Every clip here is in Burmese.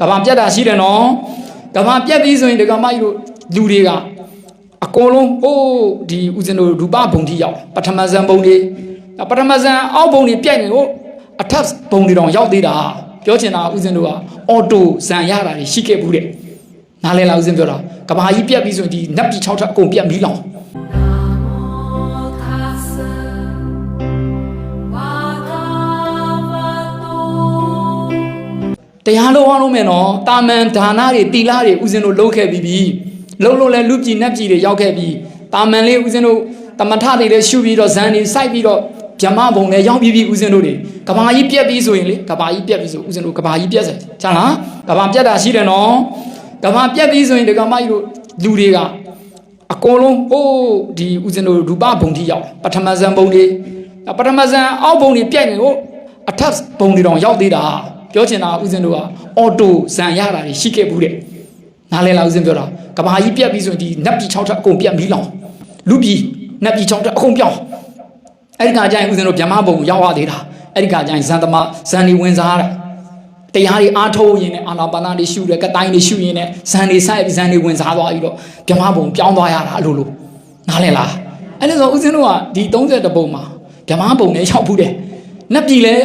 ကဘာပြတ်တာရှိတယ်နော်ကဘာပြတ်ပြီးဆိုရင်ဒီကမကြီးတို့လူတွေကအကုန်လုံးဟိုးဒီဦးဇင်းတို့ရူပဘုံတိရောက်ပထမဇန်ဘုံတွေပထမဇန်အောက်ဘုံတွေပြတ်နေဟိုအထက်ဘုံတွေတောင်ရောက်သေးတာပြောချင်တာဦးဇင်းတို့ကအော်တိုဇန်ရတာတွေရှိခဲ့ဘူးတဲ့နားလဲလားဦးဇင်းပြောတာကဘာကြီးပြတ်ပြီးဆိုရင်ဒီနတ်ပြည်6ထပ်အကုန်ပြတ်မီးလောင် တရားလုံးအောင်လို့မယ်နော်တာမန်ဒါနတွေတီလာတွေဦးဇင်းတို့လုပ်ခဲ့ပြီးပြီလုံးလုံးလဲလူပြည်နတ်ပြည်တွေရောက်ခဲ့ပြီးတာမန်လေးဦးဇင်းတို့တမထတွေလည်းရှုပြီးတော့ဇန်တွေစိုက်ပြီးတော့ဗြဟ္မဘုံလည်းရောက်ပြီးပြီဦးဇင်းတို့တွေကဘာကြီးပြက်ပြီးဆိုရင်လေကဘာကြီးပြက်ပြီးဆိုဦးဇင်းတို့ကဘာကြီးပြက်ဆက်ချလားကဘာပြက်တာရှိတယ်နော်ကဘာပြက်ပြီးဆိုရင်ဒီကမကြီးတို့လူတွေကအကုန်လုံးဟိုးဒီဦးဇင်းတို့ရူပဘုံတိရောက်ပထမဇန်ဘုံတွေပထမဇန်အောက်ဘုံတွေပြက်နေဟိုအထက်ဘုံတွေတောင်ရောက်သေးတာ ပြောချင်တာဦးဇင်းတို့ကအော်တိုဇန်ရတာတွေရှိခဲ့ဘူးတဲ့နားလဲလားဦးဇင်းပြောတာကဘာကြီးပြတ်ပြီးဆိုရင်ဒီနတ်ပြည်6ထပ်အကုန်ပြတ်မီးလောင်လူပြည်နတ်ပြည်6ထပ်အကုန်ပြောင်းအဲ့ဒီကကြရင်ဦးဇင်းတို့ဗြဟ္မဘုံရောက်ရသေးတာအဲ့ဒီကကြရင်ဇန်သမားဇန်တွေဝင်စားတယ်တရားတွေအားထုတ်ရင်နဲ့အာနာပါနာတွေရှုတယ်ကတိုင်းတွေရှုရင်နဲ့ဇန်တွေဆိုင်ပြီးဇန်တွေဝင်စားသွားပြီးတော့ဗြဟ္မဘုံပြောင်းသွားရတာအလိုလိုနားလဲလားအဲ့ဒါဆိုဦးဇင်းတို့ကဒီ30ဘုံမှာဗြဟ္မဘုံနဲ့ရောက်ဘူးတယ်နတ်ပြည်လည်း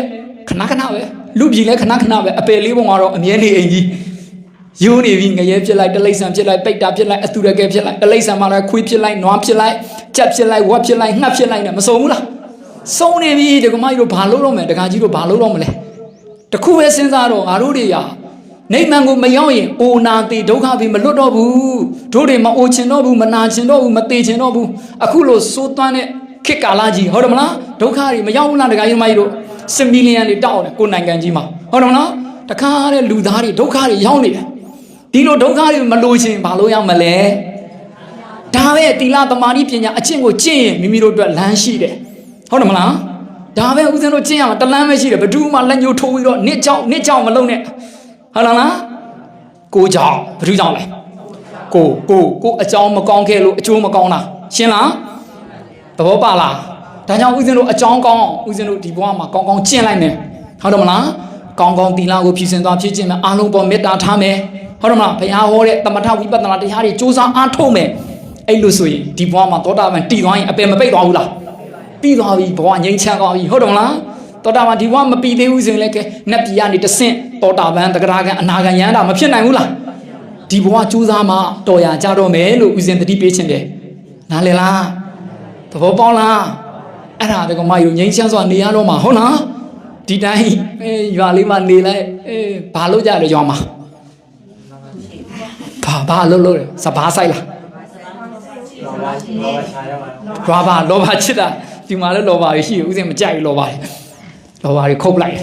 ခဏခဏပဲ လူပြည်လည်းခဏခဏပဲအပယ်လေးပုံကတော့အမြဲနေအိမ်ကြီးယူနေပြီငရဲဖြစ်လိုက်တလိษံဖြစ်လိုက်ပိတ်တာဖြစ်လိုက်အတူရကဲဖြစ်လိုက်တလိษံမှာလည်းခွေးဖြစ်လိုက်နွားဖြစ်လိုက်ကြက်ဖြစ်လိုက်ဝက်ဖြစ်လိုက်ငှက်ဖြစ်လိုက်နဲ့မစုံဘူးလားစုံနေပြီဒီကမကြီးတို့ဘာလုပ်တော့မလဲတခါကြီးတို့ဘာလုပ်တော့မလဲတခုပဲစဉ်းစားတော့ငါတို့တွေရာနေမှန်ကိုမရောက်ရင်အိုနာသေးဒုက္ခပြီမလွတ်တော့ဘူးတို့တွေမအိုချင်တော့ဘူးမနာချင်တော့ဘူးမသေးချင်တော့ဘူးအခုလိုစိုးသွမ်းတဲ့ခေတ်ကာလကြီးဟုတ်တယ်မလားဒုက္ခတွေမရောက်ဘူးလားတခါကြီးမကြီးတို့ စမီလီယံတွေတောက်တယ်ကိုယ်နိုင်ငံကြီးမှာဟုတ်တယ်မလားတခါတဲ့လူသားတွေဒုက္ခတွေရောက်နေတယ်ဒီလိုဒုက္ခတွေမလို့ရှင်ဘာလို့ရောက်မလဲဒါပဲတီလာတမာတိပညာအကျင့်ကိုကျင့်ရင်မိမိတို့အတွက်လမ်းရှိတယ်ဟုတ်တယ်မလားဒါပဲဦးဇင်းတို့ကျင့်ရမှာတလန်းပဲရှိတယ်ဘယ်သူမှလက်ညှိုးထိုးပြီးတော့နစ်ကြောင်နစ်ကြောင်မလုံးနဲ့ဟုတ်လားလားကိုကြောင်ဘယ်သူကြောင်လဲကိုကိုကိုအကြောင်းမကောင်းခဲ့လို့အကျိုးမကောင်းတာရှင်းလားသဘောပါလား ဒါကြောင့်ဦးဇင်းတို့အကြောင်းကောင်းဦးဇင်းတို့ဒီဘဝမှာကောင်းကောင်းကျင့်လိုက်မယ်ဟုတ်တယ်မလားကောင်းကောင်းသီလကိုဖြည့်ဆင်သွားဖြည့်ကျင့်မယ်အားလုံးပေါ်မေတ္တာထားမယ်ဟုတ်တယ်မလားဘုရားဟောတဲ့တမထဝိပဿနာတရားတွေစူးစမ်းအားထုတ်မယ်အဲ့လိုဆိုရင်ဒီဘဝမှာသောတာပန်တည်သွားရင်အပယ်မပိတ်သွားဘူးလားပြီးသွားပြီဘဝငြိမ်းချမ်းသွားပြီဟုတ်တယ်မလားသောတာပန်ဒီဘဝမပြီးသေးဘူးဆိုရင်လည်းကဲနတ်ပြည်ကနေတဆင့်သောတာပန်တဂရကံအနာကံရဟန္တာမဖြစ်နိုင်ဘူးလားဒီဘဝစူးစမ်းမှတော်ရကြတော့မယ်လို့ဦးဇင်းတတိပေးခြင်းတယ်နားလည်လားသဘောပေါက်လား အဲ့ဒါတကမယူငိမ့်ချမ်းစွာနေရတော့မှာဟုတ်လားဒီတိုင်းအဲရွာလေးမှာနေလိုက်အဲဘာလို့ကြလဲရွာမှာဘာဘာလို့လို့လဲစဘာဆိုင်လားရွာဘာလောဘချစ်တာဒီမှာလည်းလောဘရှိဦးစင်မကြိုက်ဘူးလောဘတွေလောဘတွေခုတ်လိုက်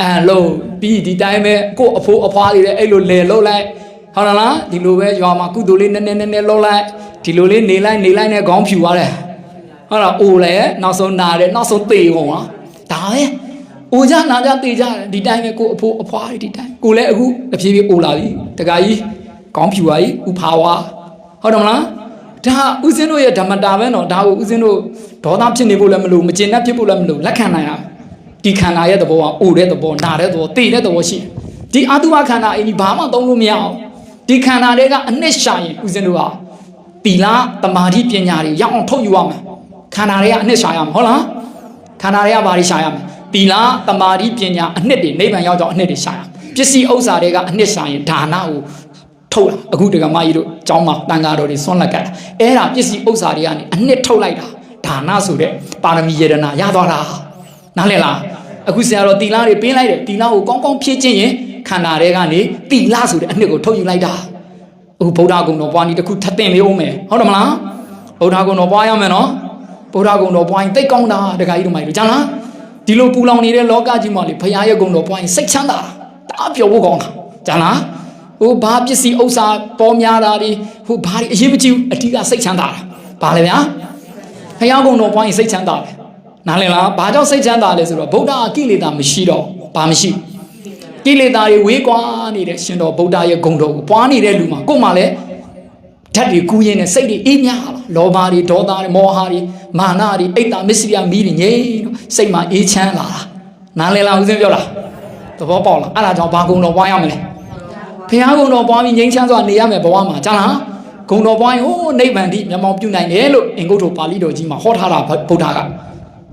အဲလို့ပြီးဒီတိုင်းပဲကို့အဖိုးအဖွားတွေလည်းအဲ့လိုလဲလုံးလိုက်ဟုတ်လားဒီလိုပဲရွာမှာကုသိုလ်လေးနည်းနည်းနည်းနည်းလုံးလိုက်ဒီလိုလေးနေလိုက်နေလိုက်နဲ့ခေါင်းဖြူသွားတယ် ဟုတ်လားအိုလဲနောက်ဆုံးနာတယ်နောက်ဆုံးသေကုန်လားဒါပဲအိုကြနာကြသေကြတယ်ဒီတိုင်းပဲကိုအဖိုးအဖွားတွေဒီတိုင်းကိုလည်းအခုတဖြည်းဖြည်းအိုလာပြီတခါကြီးကောင်းဖြူပါကြီးဥဖာဝါဟုတ်တယ်မလားဒါဥစဉ်တို့ရဲ့ဓမ္မတာပဲနော်ဒါကိုဥစဉ်တို့ဒေါသဖြစ်နေဖို့လည်းမလို့မကျင်တတ်ဖြစ်ဖို့လည်းမလို့လက်ခံနိုင်ရဒီခန္ဓာရဲ့သဘောကအိုတဲ့သဘောနာတဲ့သဘောသေတဲ့သဘောရှိဒီအတုဝခန္ဓာအင်းဒီဘာမှသုံးလို့မရအောင်ဒီခန္ဓာတွေကအနှစ်ရှာရင်ဥစဉ်တို့ကတီလာတမာတိပညာတွေရအောင်ထုတ်ယူရမယ် ခန္ဓာတွေကအနှစ်ရှာရမှာဟုတ်လားခန္ဓာတွေကဘာတွေရှာရမလဲသီလတမာတိပညာအနှစ်တွေနိဗ္ဗာန်ရောက်တော့အနှစ်တွေရှာရပစ္စည်းဥစ္စာတွေကအနှစ်ရှာရင်ဒါနကိုထုတ်လာအခုတက္ကမကြီးတို့ကျောင်းမှာတန်ဃာတော်တွေဆွန့်လက်ကတ်တာအဲ့ဒါပစ္စည်းဥစ္စာတွေကနေအနှစ်ထုတ်လိုက်တာဒါနဆိုတဲ့ပါရမီယရဏရသွားတာနားလည်လားအခုဆရာတော်သီလတွေပေးလိုက်တယ်သီလကိုကောင်းကောင်းဖြည့်ခြင်းရင်ခန္ဓာတွေကနေသီလဆိုတဲ့အနှစ်ကိုထုတ်ယူလိုက်တာအခုဗုဒ္ဓဂုံတော်ပွားနည်းတစ်ခုထပ်တင်လေးအောင်မယ်ဟုတ်တယ်မလားဗုဒ္ဓဂုံတော်ပွားရမယ်နော် ဗုဒ္ဓဂုံတော်ပွားရင်တိတ်ကောင်းတာတခါကြီးတို့မိုက်လို့ကြားလားဒီလိုပူလောင်နေတဲ့လောကကြီးမှာလေဘုရားရဲ့ဂုံတော်ပွားရင်စိတ်ချမ်းသာတာတအားပျော်ဖို့ကောင်းတာကြားလားဟိုဘာပစ္စည်းဥစ္စာပေါ်များတာဒီဟိုဘာတွေအရေးမကြီးဘူးအဓိကစိတ်ချမ်းသာတာဘာလဲဗျာဘုရားဂုံတော်ပွားရင်စိတ်ချမ်းသာတယ်နားလည်လားဘာကြောင့်စိတ်ချမ်းသာလဲဆိုတော့ဗုဒ္ဓအကိလေသာမရှိတော့ဘာမရှိကိလေသာတွေဝေးကွာနေတဲ့ရှင်တော်ဗုဒ္ဓရဲ့ဂုံတော်ကိုပွားနေတဲ့လူမှာကို့မှာလည်း ဓာတ်တွေကူးရင်းနဲ့စိတ်တွေအေးမြလာလောဘတွေဒေါသတွေမောဟတွေမာနတွေအိတ်တာမစ္စရိယမီးတွေငြိမ်းတော့စိတ်မှာအေးချမ်းလာတာနားလည်လားဦးဇင်းပြောလားသဘောပေါက်လားအဲ့ဒါကြောင့်ဘာဂုံတော်ပွားရမလဲဖះဂုံတော်ပွားပြီးငြိမ်းချမ်းစွာနေရမယ်ဘဝမှာကြားလားဂုံတော်ပွားရင်ဟိုးနိဗ္ဗာန်တိမျက်မှောက်ပြုနိုင်တယ်လို့အင်္ဂုတ္တပါဠိတော်ကြီးမှာဟောထားတာဗုဒ္ဓက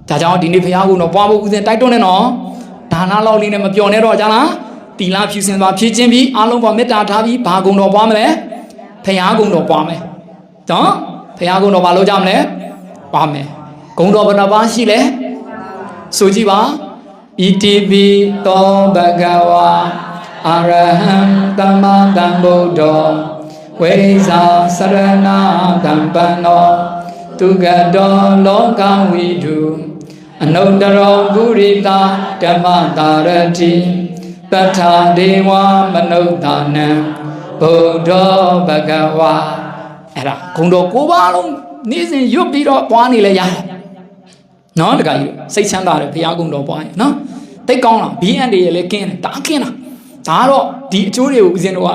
ဒါကြောင့်ဒီနေ့ဖះဂုံတော်ပွားဖို့ဦးဇင်တိုက်တွန်းနေနော်ဒါနလောက်လေးနဲ့မပြောနဲ့တော့ကြားလားတီလာဖြူစင်စွာဖြည့်ခြင်းပြီးအားလုံးပေါ်မေတ္တာထားပြီးဘာဂုံတော်ပွားမလဲ ဖះဂုံတော်ပွားမယ်နော်ဖះဂုံတော်ဘာလို့ကြမလဲပွားမယ်ဂုံတော်ဘယ်နှပါးရှိလဲဆိုကြည့်ပါဣတိပိသောဘဂဝါအရဟံသမ္မာသမ္ဗုဒ္ဓောဝိဇာစရဏကမ္ပနောသူကတောလောကဝိတုအနုတ္တရောပုရိတာဓမ္မတာရတိပဋ္ဌာဒေဝမနုဿာနံ ဗုဒ္ဓဘဂဝါအဲ့ဒါဂုံတော်ကိုးပါလုံးနေ့စဉ်ရွတ်ပြီးတော့ပွားနေလဲရတယ်နော်တခါကြီးစိတ်ချမ်းသာတယ်ဘုရားကုံတော်ပွားရင်နော်တိတ်ကောင်းလား BN တွေလည်းကင်းတယ်ဒါကင်းတာဒါကတော့ဒီအကျိုးတွေကိုဦးဇင်းတို့က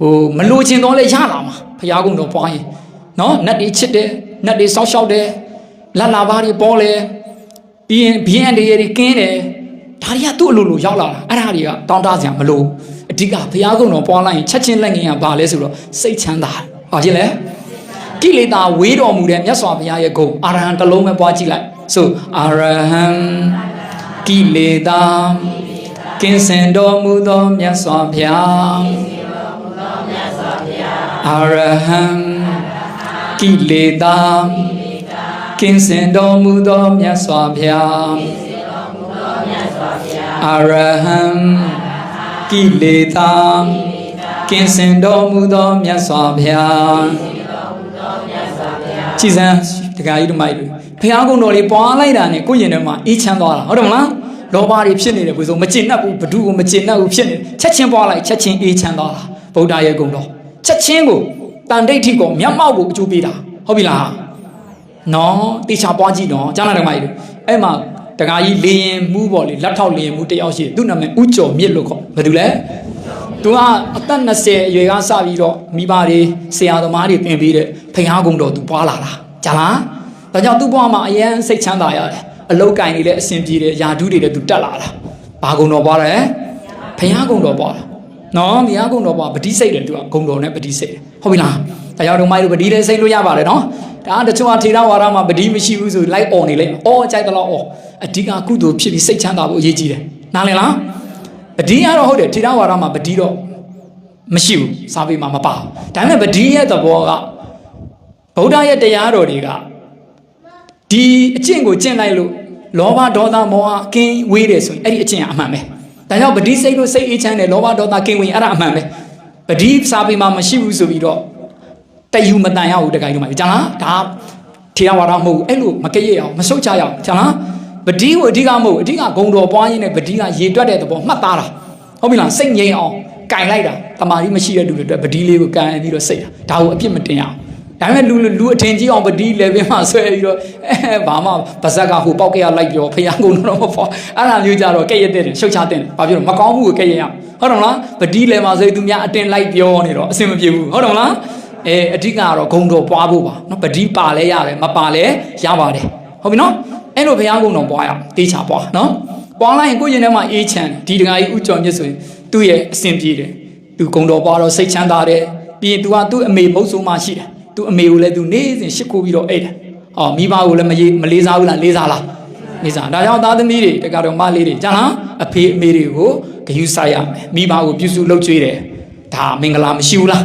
ဟိုမလိုချင်တော့လဲရလာမှာဘုရားကုံတော်ပွားရင်နော်နတ်တွေချစ်တယ်နတ်တွေစောက်ရှောက်တယ်လက်လာပါတွေပေါ်လဲပြီးရင် BN တွေကင်းတယ်ဒါတွေကသူ့အလိုလိုရောက်လာတာအဲ့ဒါတွေကတောင်းတစရာမလို အဓိကဘုရားကုံတော်ပွားလိုက်ရင်ချက်ချင်းလက်ငင်းကဘာလဲဆိုတော့စိတ်ချမ်းသာတယ်ဟောချင်းလဲကိလေသာဝေးတော်မူတဲ့မြတ်စွာဘုရားရဲ့ဂုဏ်အာရဟံတစ်လုံးပဲပွားကြည့်လိုက်ဆိုအာရဟံကိလေသာကင်းစင်တော်မူသောမြတ်စွာဘုရားအာရဟံကိလေသာကင်းစင်တော်မူသောမြတ်စွာဘုရားအာရဟံ ကိလေသာကင်းစင်တော်မူသောမြတ်စွာဘုရားကြည်စမ်းတခါကြီးတို့မိုက်လို့ဖះကုံတော်လေးပွားလိုက်တာနဲ့ကိုယ့်ရင်ထဲမှာအေးချမ်းသွားတာဟုတ်တယ်မလားလောဘတွေဖြစ်နေတယ်ဘယ်ဆိုမကျင်납ဘူးဘဒုကိုမကျင်납ဘူးဖြစ်နေချက်ချင်းပွားလိုက်ချက်ချင်းအေးချမ်းသွားတာဗုဒ္ဓရဲ့ကုံတော်ချက်ချင်းကိုတန်တိတ်ထိကိုမျက်မှောက်ကိုအကျိုးပေးတာဟုတ်ပြီလားနော်တေချာပွားကြည့်နော်ကြားလာတယ်မိုက်လို့အဲ့မှာတခါကြီးလေရင်မူးပေါ့လေလက်ထောက်လေရင်မူးတယောက်ရှိတယ်သူ့နာမည်ဥကျော်မြင့်လို့ခေါ် ဘယ်သူလဲသူကအသက်20အရွယ်ကစပြီးတော့မိဘတွေဆရာသမားတွေပြင်ပေးတဲ့ဖခင်ကုံတော်သူပွားလာတာကြားလားဒါကြောင့်သူ့ဘဝမှာအယံစိတ်ချမ်းသာရတယ်အလောက်ကင်တွေလည်းအဆင်ပြေတယ်ယာဓုတွေလည်းသူတက်လာတာဘာကုံတော်ပွားတယ်ဖခင်ကုံတော်ပွားတာနော်ဖခင်ကုံတော်ပွားပတိစိတ်တယ်သူကဂုံတော်နဲ့ပတိစိတ်တယ်ဟုတ်ပြီလားဒါကြောင့်တို့မိုက်တို့ပတိလည်းစိတ်လို့ရပါတယ်နော်ဒါတချို့ကထေရဝါဒမှာပတိမရှိဘူးဆိုလိုက်អော်နေလိုက်အော်ကြိုက်တယ်လို့អော်အဓိကကုသိုလ်ဖြစ်ပြီးစိတ်ချမ်းသာဖို့အရေးကြီးတယ်နားလည်လား ပတိကတော့ဟုတ်တယ်ထေရဝါဒမှာပတိတော့မရှိဘူးစာပေမှာမပါဘူးဒါပေမဲ့ဗဒီရဲ့သဘောကဗုဒ္ဓရဲ့တရားတော်တွေကဒီအကျင့်ကိုကျင့်လိုက်လို့လောဘဒေါသမောဟကင်းဝေးတယ်ဆိုရင်အဲ့ဒီအကျင့်ကအမှန်ပဲဒါကြောင့်ဗဒီစိတ်လို့စိတ်အေးချမ်းတယ်လောဘဒေါသကင်းဝေးအဲ့ဒါအမှန်ပဲဗဒီစာပေမှာမရှိဘူးဆိုပြီးတော့တယူမတန်ရဘူးတခိုင်းတော့မှာကြာလားဒါထေရဝါဒမဟုတ်ဘူးအဲ့လိုမကဲ့ရအောင်မဆုတ်ချရအောင်ကြာလား ဗဒီကိုအဓိကမဟုတ်ဘူးအဓိကဂုံတော်ပွားရင်းနဲ့ဗဒီကရေတွက်တဲ့သဘောမှတ်သားတာဟုတ်ပြီလားစိတ်ငြိမ်အောင်ကင်လိုက်တာတမာတိမရှိတဲ့လူတွေအတွက်ပတိလေးကိုကန်ပြီးတော့စိတ်တာဒါကိုအပြစ်မတင်ရအောင်ဒါပေမဲ့လူလူအထင်ကြီးအောင်ပတိလေပင်မှာဆွဲပြီးတော့အဲဘာမှပါဇက်ကဟိုပောက်ကရလိုက်ပြောဖျားကုန်တော့မပေါ့အဲ့ဒါမျိုးကြတော့ကဲ့ရတဲ့ရှုတ်ချတဲ့ဘာပြောမကောင်းမှုကိုကဲ့ရရဟုတ်တယ်မလားပတိလေမှာဆိုသူများအတင်လိုက်ပြောနေတော့အဆင်မပြေဘူးဟုတ်တယ်မလားအဲအဓိကကတော့ဂုံတော်ပွားဖို့ပါနော်ပတိပါလဲရတယ်မပါလဲရပါတယ်ဟုတ်ပြီနော် အဲ့လိုဘုရားဂုံတော်ပွားရအောင်တေးချပွားနော်ပွားလိုက်ရင်ကိုယ့်ရင်ထဲမှာအေးချမ်းဒီတခါကြီးဥကြော်မြစ်ဆိုရင်သူ့ရဲ့အစဉ်ပြေတယ်သူဂုံတော်ပွားတော့စိတ်ချမ်းသာတယ်ပြီးရင် तू ကသူ့အမေမုတ်ဆိုးမှရှိတယ်သူ့အမေကိုလည်း तू နေ့စဉ်ရှစ်ခိုးပြီးတော့အိတ်တယ်ဟောမိဘကိုလည်းမရေးမလေးစားဘူးလားလေးစားလားလေးစားဒါကြောင့်သားသမီးတွေတကတော့မလေးတွေကြာလားအဖေအမေတွေကိုဂယုစိုက်ရမယ်မိဘကိုပြုစုလုပ်ကြွေးတယ်ဒါမင်္ဂလာမရှိဘူးလား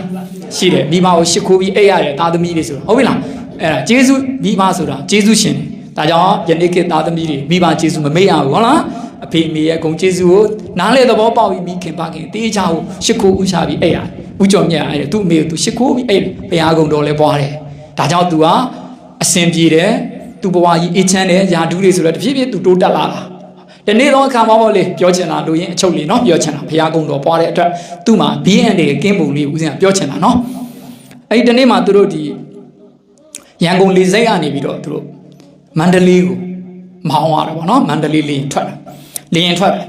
ရှိတယ်မိဘကိုရှစ်ခိုးပြီးအိတ်ရတယ်သားသမီးတွေဆိုတော့ဟုတ်ပြီလားအဲ့ဒါဂျေစုမိဘဆိုတာဂျေစုရှင်တယ် ဒါကြောင့်ယနေ့ခေတ်သားသမီးတွေမိဘဂျေစုမမေ့ရဘူးဟုတ်လားအဖေအမေရဲ့ဂုဏ်ကျေးဇူးကိုနားလေသဘောပေါက်ပြီးမိခင်ပါခင်တေးချဖို့ရှ िख ိုးဥချပြီးအဲ့ရဥကြော်မြတ်အဲ့သူ့အမေကိုသူရှ िख ိုးပြီးအဲ့ဘုရားကုံတော်လဲပွားတယ်ဒါကြောင့် तू ကအစင်ပြေတယ်သူ့ဘဝကြီးအေးချမ်းတယ်ယာဒူးတွေဆိုတော့တဖြည်းဖြည်း तू တိုးတက်လာတာဒီနေ့တော့အခါမောပေါ့လေပြောချင်တာလို့ရင်အချုပ်လေးနော်ပြောချင်တာဘုရားကုံတော်ပွားတဲ့အတွက်သူ့မှာ BN တွေကင်းပုံလေးဦးစင်ကပြောချင်တာနော်အဲ့ဒီတနေ့မှာသူတို့ဒီရန်ကုန်လေစိတ်ကနေပြီးတော့သူတို့ မန္တလေးကိုမောင်းရတယ်ပေါ့နော်မန္တလေးလေရင်ထွက်တာလေရင်ထွက်တယ်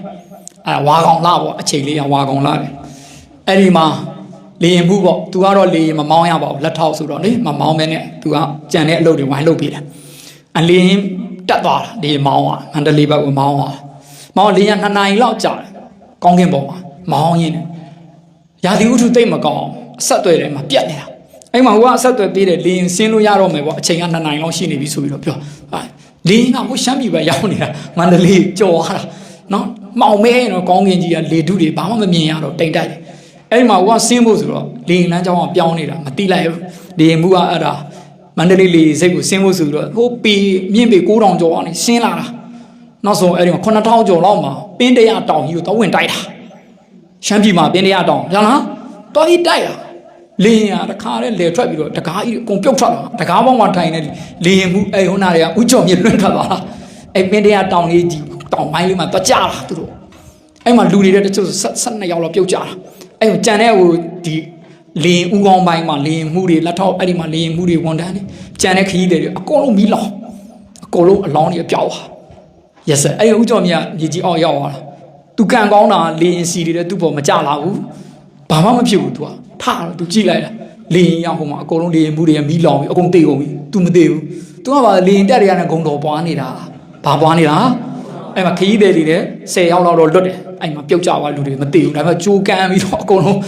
အဲဝါကောင်လာပေါ့အချိန်လေးကဝါကောင်လာတယ်အဲ့ဒီမှာလေရင်မှုပေါ့သူကတော့လေရင်မမောင်းရပါဘူးလက်ထောက်ဆိုတော့လေမမောင်းမဲနဲ့သူကကြံတဲ့အလုပ်တွေဝိုင်းလုပ်ပေးတယ်အလေရင်တက်သွားတာလေရင်မောင်းသွားမန္တလေးဘက်ကိုမောင်းသွားမောင်းလေရင်2နာရီလောက်ကြာတယ်ကောင်းကင်ပေါ်မှာမောင်းရင်းနဲ့ရာသီဥတုတိတ်မကောင်းအဆက်အသွယ်ထဲမှာပြတ်နေတာ အဲ့မှာဟိုကအဆက်အသွယ်ပေးတယ်လေရင်ဆင်းလို့ရတော့မယ်ပေါ့အချိန်က2နိုင်လောက်ရှိနေပြီဆိုပြီးတော့ပြောဟာလေရင်ကဟိုရှမ်းပြည်ပဲရောက်နေတာမန္တလေးကြော်သွားတာနော်မှောင်မဲတော့ကောင်းကင်ကြီးကလေထုတွေဘာမှမမြင်ရတော့တိတ်တိုက်တယ်အဲ့မှာဟိုကဆင်းဖို့ဆိုတော့လေရင်လမ်းကြောင်းကပြောင်းနေတာမတိလိုက်ဘူးလေရင်မှုကအဲ့ဒါမန္တလေးလေစိတ်ကိုဆင်းဖို့ဆိုတော့ဟိုပီမြင့်ပေ9000ကျော်အောင်ဆင်းလာတာနောက်ဆုံးအဲ့ဒီမှာ9000ကျော်လောက်မှာပင်းတရတောင်ကြီးကိုတော့ဝင်တိုက်တာရှမ်းပြည်မှာပင်းတရတောင်ရလားတော်ကြီးတိုက်တာ လေရင်ကတခါနဲ့လေထွက်ပြီးတော့တကားကြီးအကုန်ပြုတ်ထွက်လာတကားပေါင်းမှာထိုင်နေလေရင်မှုအဲ့ဟိုနာတွေကဥကြော်မြလွန့်ထွက်သွားတာအဲ့ပင်းတရတောင်ကြီးကြီးတောင်ပိုင်းလေးမှာတွကြတာသူတို့အဲ့မှာလူတွေတချို့ဆက်နှစ်ယောက်လောက်ပြုတ်ကြတာအဲ့ဟိုကြံတဲ့ဟိုဒီလေရင်ဥကောင်းပိုင်းမှာလေရင်မှုတွေလက်ထောက်အဲ့ဒီမှာလေရင်မှုတွေဝန်တန်းနေကြံတဲ့ခရီးတွေအကုန်လုံးမီးလောင်အကုန်လုံးအလောင်းတွေပြောက်သွား yes sir အဲ့ဒီဥကြော်မြတ်မြေကြီးအောက်ရောက်သွားတာသူကန်ကောင်းတာလေရင်စီတွေတဲ့သူ့ပေါ်မကြလာဘူးဘာမှမဖြစ်ဘူး तू က ထတော့ तू ကြည့်လိုက်တာလေရင်ရောက်ဟိုမှာအကုန်လုံးလေရင်မှုတွေကမီးလောင်ပြီအကုန်တေကုန်ပြီ तू မသေးဘူး तू ကပါလေရင်တက်တွေကနဲ့ဂုံတော်ပွားနေတာဘာပွားနေတာအဲ့မှာခရီးသည်တွေလည်း10ရောက်လောက်တော့လွတ်တယ်အဲ့မှာပြုတ်ကြသွားလူတွေမသေးဘူးဒါပေမဲ့ကြိုးကန်ပြီးတော့အကုန်လုံး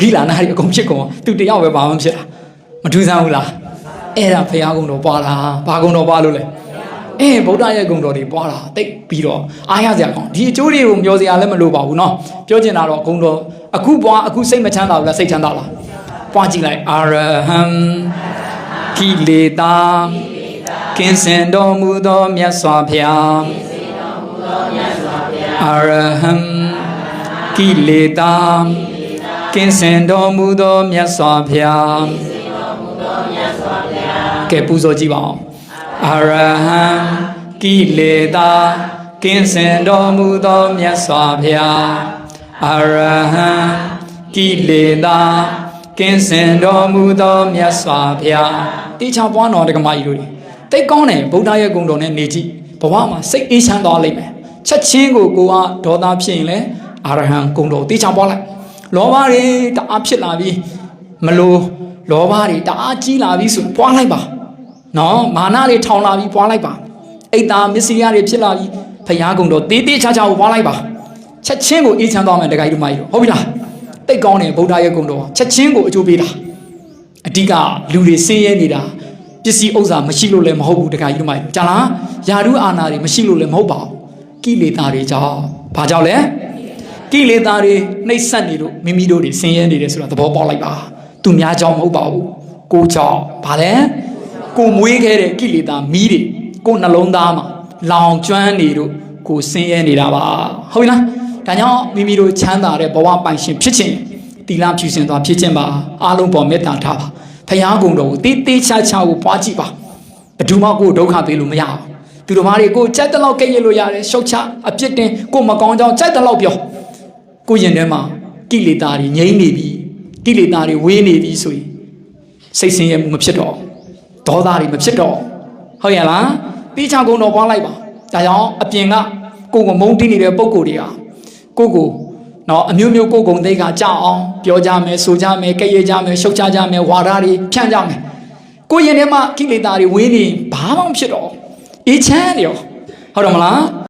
ဂီလာနာတွေအကုန်ဖြစ်ကုန်သူတယောက်ပဲဘာမှမဖြစ်တာမထူးဆန်းဘူးလားအဲ့ဒါဖရာကုံတော်ပွားတာဘာကုံတော်ပွားလို့လဲ အေးဗုဒ္ဓရဲ့ဂုဏ်တော်တွေပွားတာတိတ်ပြီးတော့အားရစရာကောင်းဒီအကျိုးတွေကိုမျောစရာလည်းမလိုပါဘူးเนาะပြောချင်တာတော့ဂုဏ်တော် အခုပွားအခုစိတ်မချမ်းသာဘူးလားစိတ်ချမ်းသာလားပွားကြည့်လိုက်အာရဟံကိလေသာကင်းစင်တော်မူသောမြတ်စွာဘုရားအာရဟံကိလေသာကင်းစင်တော်မူသောမြတ်စွာဘုရားကဲပူဇော်ကြည့်ပါအောင်အရဟံကိလေသာကင်းစင်တော်မူသောမြတ်စွာဘုရား အရဟံကိလေသာကင်းစင်တော်မူသောမြတ်စွာဘုရားတိချပွားတော်တက္ကမကြီးတို့တိတ်ကောင်းတယ်ဗုဒ္ဓရဲ့ဂုဏ်တော်နဲ့နေကြည့်ဘဝမှာစိတ်အေးချမ်းသွားလိမ့်မယ်ချက်ချင်းကိုကိုကဒေါသဖြစ်ရင်လည်းအရဟံဂုဏ်တော်တိချပွားလိုက်လောဘတွေတအားဖြစ်လာပြီးမလို့လောဘတွေတအားကြီးလာပြီးဆိုပွားလိုက်ပါနော်မာနတွေထောင်လာပြီးပွားလိုက်ပါအိတ်သားမစ္စရိယတွေဖြစ်လာပြီးဖယားကုံတော့တေးတေးချာချာကိုပွားလိုက်ပါ ချက်ချင်းကိုအေးချမ်းသွားမယ်တခါကြီးတို့မကြီးတို့ဟုတ်ပြီလားတိတ်ကောင်းတယ်ဗုဒ္ဓရဲ့ကုံတော်ချက်ချင်းကိုအကျိုးပေးတာအဓိကလူတွေဆင်းရဲနေတာပစ္စည်းဥစ္စာမရှိလို့လည်းမဟုတ်ဘူးတခါကြီးတို့မကြီးတို့ကြာလားယာရုအာနာတွေမရှိလို့လည်းမဟုတ်ပါဘူးကိလေသာတွေကြောင့်ဘာကြောင့်လဲကိလေသာတွေနှိပ်စက်နေလို့မိမိတို့တွေဆင်းရဲနေတယ်ဆိုတာသဘောပေါက်လိုက်ပါသူများကြောင့်မဟုတ်ပါဘူးကိုကြောင့်ဘာလဲကိုမွေးခဲ့တဲ့ကိလေသာမီးတွေကိုနှလုံးသားမှာလောင်ကျွမ်းနေတို့ကိုဆင်းရဲနေတာပါဟုတ်ပြီလား ဒါကြောင့်မိမိတို့ချမ်းသာတဲ့ဘဝပိုင်ရှင်ဖြစ်ခြင်းတီလာဖြူစင်သွားဖြစ်ခြင်းပါအားလုံးပေါ်မေတ္တာထားပါဖယားကုံတော်ကိုတေးသေးချာချာကိုပွားကြည့်ပါဘယ်သူမှကိုယ်ဒုက္ခပေးလို့မရအောင်သူတို့မားတွေကိုကြိုက်တဲ့လောက်ကြိတ်ရလို့ရတယ်ရှုတ်ချအပြစ်တင်ကိုမကောင်းကြောင်းကြိုက်တဲ့လောက်ပြောကိုရင်ထဲမှာကိလေသာတွေငြိမ့်နေပြီကိလေသာတွေဝေးနေပြီဆိုရင်စိတ်ဆင်းရဲမှုမဖြစ်တော့ဘူးဒေါသတွေမဖြစ်တော့ဟုတ်ရလားတိချကုံတော်ပွားလိုက်ပါဒါကြောင့်အပြင်ကကိုယ်ကိုမုန်းတီးနေတဲ့ပုံကိုယ်တွေဟာ ကိုယ့်ကိုနော်အမျိုးမျိုးကိုယ်ကုံသိက္ခာကြအောင်ပြောကြမယ်ဆိုကြမယ်ကြည့်ရကြမယ်ရှုတ်ချကြမယ်ဝါဒတွေဖြန့်ကြမယ်ကိုယ်ရင်ထဲမှာကိလေသာတွေဝင်းနေဘာမှမဖြစ်တော့အေးချမ်းနေရောဟုတ်တယ်မလား